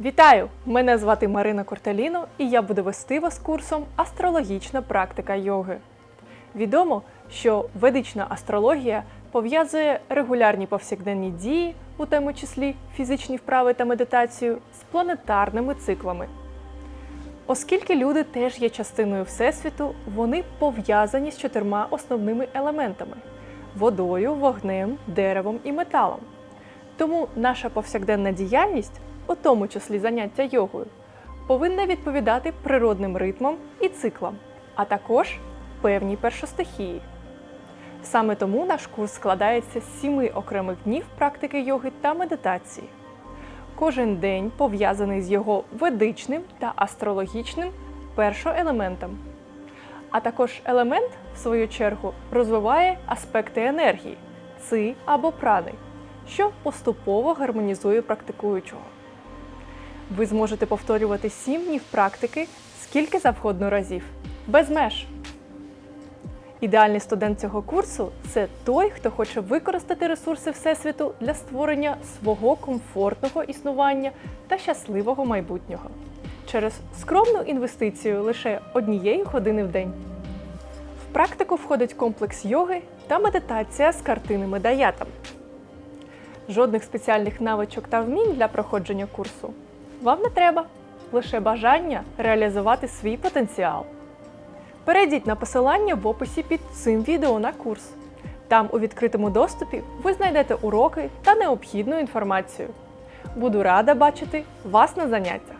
Вітаю! Мене звати Марина Кортеліно і я буду вести вас курсом Астрологічна практика йоги. Відомо, що ведична астрологія пов'язує регулярні повсякденні дії, у тому числі фізичні вправи та медитацію, з планетарними циклами. Оскільки люди теж є частиною Всесвіту, вони пов'язані з чотирма основними елементами водою, вогнем, деревом і металом. Тому наша повсякденна діяльність, у тому числі заняття йогою, повинна відповідати природним ритмам і циклам, а також певній першостихії. Саме тому наш курс складається з сіми окремих днів практики йоги та медитації. Кожен день пов'язаний з його ведичним та астрологічним першоелементом. А також елемент, в свою чергу, розвиває аспекти енергії ци або прани, що поступово гармонізує практикуючого. Ви зможете повторювати сім днів практики скільки завгодно разів, без меж. Ідеальний студент цього курсу це той, хто хоче використати ресурси Всесвіту для створення свого комфортного існування та щасливого майбутнього через скромну інвестицію лише однієї години в день. В практику входить комплекс йоги та медитація з картинами даятам. Жодних спеціальних навичок та вмінь для проходження курсу вам не треба, лише бажання реалізувати свій потенціал. Перейдіть на посилання в описі під цим відео на курс. Там у відкритому доступі ви знайдете уроки та необхідну інформацію. Буду рада бачити вас на заняттях.